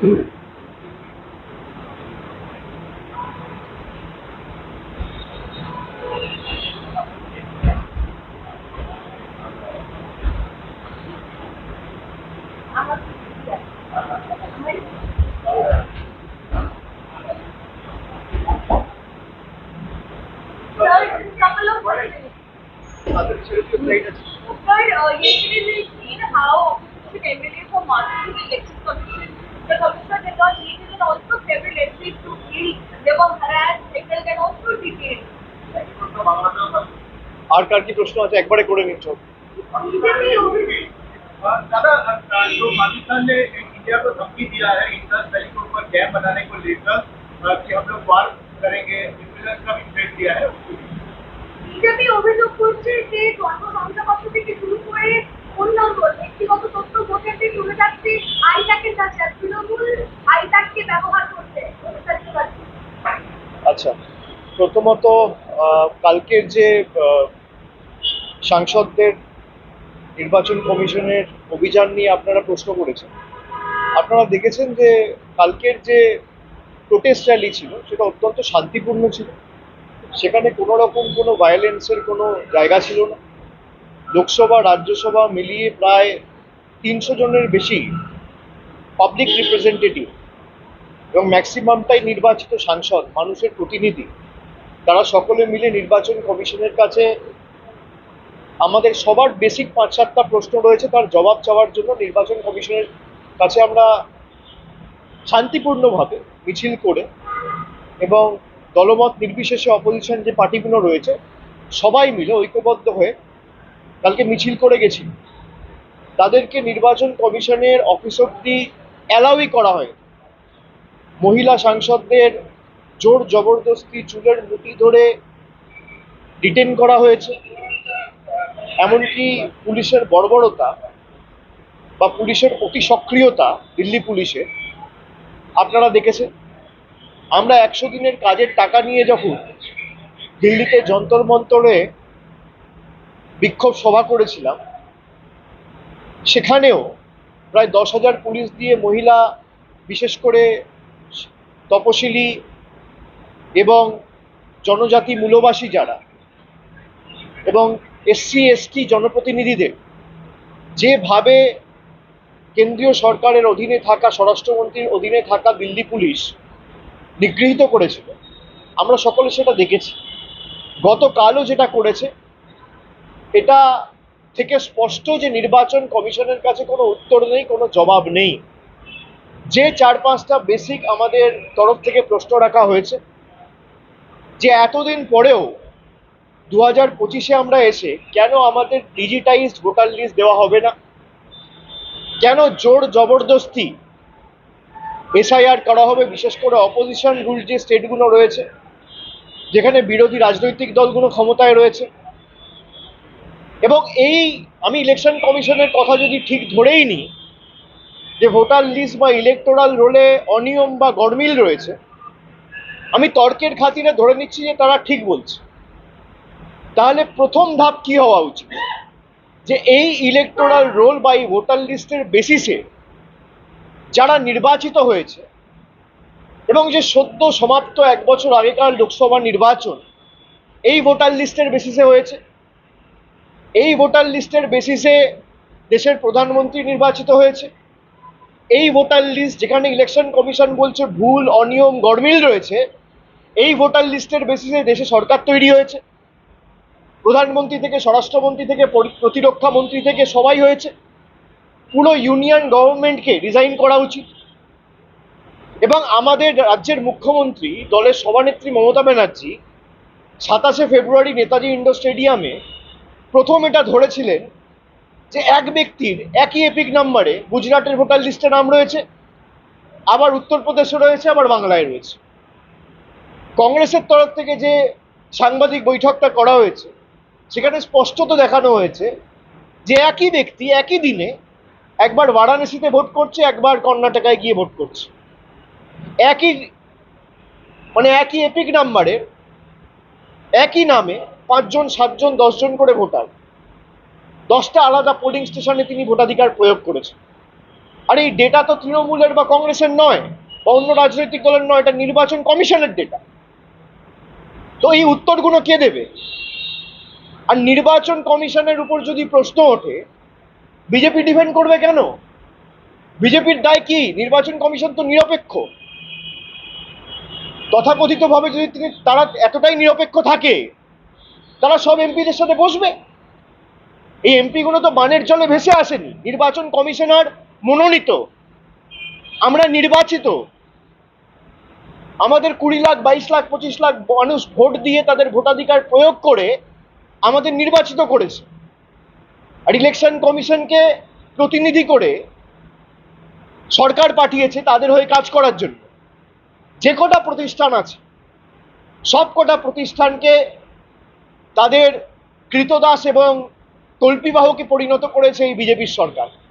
Sir, uh, yesterday we seen how the MLA for Madhuri elected commission the commissioner did not meet and also several MPs to feel they were harassed, heckled and also detained. আর কার কি প্রশ্ন আছে একবারে করে নিচ্ছ BJP obviously दादा जो पाकिस्तान ने India को धमकी दिया है इंडस वैली के ऊपर डैम बनाने को लेकर अ, कि हम लोग वार करेंगे इंटरनेट का भी थ्रेट दिया है उसको भी। বিজেপি অভিযোগ করছে যে ধর্ম শংসাপত্র থেকে শুরু করে ফোন নম্বর ব্যক্তিগত তথ্য ভোটারদের চলে যাচ্ছে আইপ্যাকের কাছে আচ্ছা প্রথমত কালকের যে সাংসদদের নির্বাচন কমিশনের অভিযান নিয়ে আপনারা প্রশ্ন করেছেন, আপনারা দেখেছেন যে কালকের যে প্রোটেস্ট র্যালি ছিল, সেটা অত্যন্ত শান্তিপূর্ণ ছিল। সেখানে কোনো রকম কোনো ভায়োলেন্সের কোনো জায়গা ছিল না। লোকসভা, রাজ্যসভা মিলিয়ে প্রায় তিনশো জনের বেশি পাবলিক রিপ্রেজেন্টেটিভ এবং ম্যাক্সিমামটাই নির্বাচিত সাংসদ, মানুষের প্রতিনিধি। তারা সকলে মিলে নির্বাচন কমিশনের কাছে আমাদের সবার বেসিক পাঁচ, সাতটা প্রশ্ন রয়েছে, তার জবাব চাওয়ার জন্য নির্বাচন কমিশনের কাছে আমরা শান্তিপূর্ণভাবে মিছিল করে এবং দলমত নির্বিশেষে অপোজিশন যে পার্টিগুলো রয়েছে, সবাই মিলে ঐক্যবদ্ধ হয়ে কালকে মিছিল করে গেছি। তাদেরকে নির্বাচন কমিশনের অফিস অব্দি অ্যালাউই করা হয় মহিলা সাংসদদের জোর জবরদস্তি চুলের মুঠি ধরে ডিটেন করা হয়েছে। এমনকি পুলিশের বর্বরতা বা পুলিশের অতি সক্রিয়তা দিল্লি পুলিশে, আপনারা দেখেছেন। আমরা একশো দিনের কাজের টাকা নিয়ে যখন দিল্লিতে যন্তর মন্তরে বিক্ষোভ সভা করেছিলাম, সেখানেও প্রায় দশ হাজার পুলিশ দিয়ে মহিলা, বিশেষ করে তপশিলি এবং জনজাতি মূলবাসী যারা এবং এসসি, এসটি জনপ্রতিনিধিদের, যেভাবে কেন্দ্রীয় সরকারের অধীনে থাকা, স্বরাষ্ট্রমন্ত্রীর অধীনে থাকা দিল্লি পুলিশ নিগৃহীত করেছিল, আমরা সকলে সেটা দেখেছি। গতকালও যেটা করেছে, এটা থেকে স্পষ্ট যে নির্বাচন কমিশনের কাছে কোনো উত্তর নেই, কোনো জবাব নেই। যে চার পাঁচটা বেসিক আমাদের তরফ থেকে প্রশ্ন রাখা হয়েছে, যে এতদিন পরেও দু হাজার পঁচিশে আমরা এসে কেন আমাদের ডিজিটাইজড ভোটার লিস্ট দেওয়া হবে না? কেন জোর জবরদস্তি এসআইআর করা হবে? বিশেষ করে অপোজিশন রুল যে স্টেটগুলো রয়েছে, যেখানে বিরোধী রাজনৈতিক দলগুলো ক্ষমতায় রয়েছে। এবং এই আমি ইলেকশন কমিশনের কথা যদি ঠিক ধরেই নিই যে ভোটার লিস্ট বা ইলেকটোরাল রোলে অনিয়ম বা গরমিল রয়েছে, আমি তর্কের খাতিরে ধরে নিচ্ছি যে তারা ঠিক বলছে। তাহলে প্রথম ধাপ কি হওয়া উচিত? যে এই ইলেকটোরাল রোল বা এই ভোটার লিস্টের বেসিসে যারা নির্বাচিত হয়েছে এবং যে সদ্য সমাপ্ত এক বছর আগেকার লোকসভা নির্বাচন, এই ভোটার লিস্টের বেসিসে হয়েছে। এই ভোটার লিস্টের বেসিসে দেশের প্রধানমন্ত্রী নির্বাচিত হয়েছে। এই ভোটার লিস্ট যেখানে ইলেকশন কমিশন বলছে ভুল, অনিয়ম, গরমিল রয়েছে, এই ভোটার লিস্টের বেসিসে দেশে সরকার তৈরি হয়েছে। প্রধানমন্ত্রী থেকে, স্বরাষ্ট্রমন্ত্রী থেকে, পরি- প্রতিরক্ষা মন্ত্রী থেকে সবাই হয়েছে। পুরো ইউনিয়ন গভর্নমেন্টকে রিজাইন করা উচিত। এবং আমাদের রাজ্যের মুখ্যমন্ত্রী, দলের সভানেত্রী মমতা ব্যানার্জি সাতাশে ফেব্রুয়ারি নেতাজি ইন্ডোর স্টেডিয়ামে প্রথম এটা ধরেছিলেন যে এক ব্যক্তির, একই এপিক নাম্বারে গুজরাটের ভোটার লিস্টে নাম রয়েছে, আবার উত্তরপ্রদেশে রয়েছে, আবার বাংলায় রয়েছে। কংগ্রেসের তরফ থেকে যে সাংবাদিক বৈঠকটা করা হয়েছে, সেখানে স্পষ্টত দেখানো হয়েছে যে একই ব্যক্তি একই দিনে একবার বারাণসীতে ভোট করছে, একবার কর্ণাটকায় গিয়ে ভোট করছে। একই মানে একই এপিক নাম্বারে একই নামে পাঁচজন, সাতজন, দশজন করে ভোটার দশটা আলাদা পোলিং স্টেশনে তিনি ভোটাধিকার প্রয়োগ করেছেন। আর এই ডেটা তো তৃণমূলের বা কংগ্রেসের নয়, বা অন্য রাজনৈতিক দলের নয়, এটা নির্বাচন কমিশনের ডেটা তো এই উত্তরগুলো কে দেবে? আর নির্বাচন কমিশনের উপর যদি প্রশ্ন ওঠে, বিজেপি ডিফেন্ড করবে কেন? বিজেপির দায় কি? নির্বাচন কমিশন তো নিরপেক্ষ। তথাকথিতভাবে যদি তিনি, তারা এতটাই নিরপেক্ষ থাকে, তারা সব এমপিদের সাথে বসবে? এই এমপিগুলো তো বানের জলে ভেসে আসেনি। নির্বাচন কমিশনার মনোনীত। আমরা নির্বাচিত। আমাদের কুড়ি লাখ, বাইশ লাখ, পঁচিশ লাখ মানুষ ভোট দিয়ে তাদের ভোটাধিকার প্রয়োগ করে আমাদের নির্বাচিত করেছে। আর ইলেকশন কমিশনকে প্রতিনিধি করে সরকার পাঠিয়েছে তাদের হয়ে কাজ করার জন্য। যে কটা প্রতিষ্ঠান আছে, সব কটা প্রতিষ্ঠানকে তাদের কৃতদাস এবং কল্পিবাহকে পরিণত করেছে এই বিজেপির সরকার।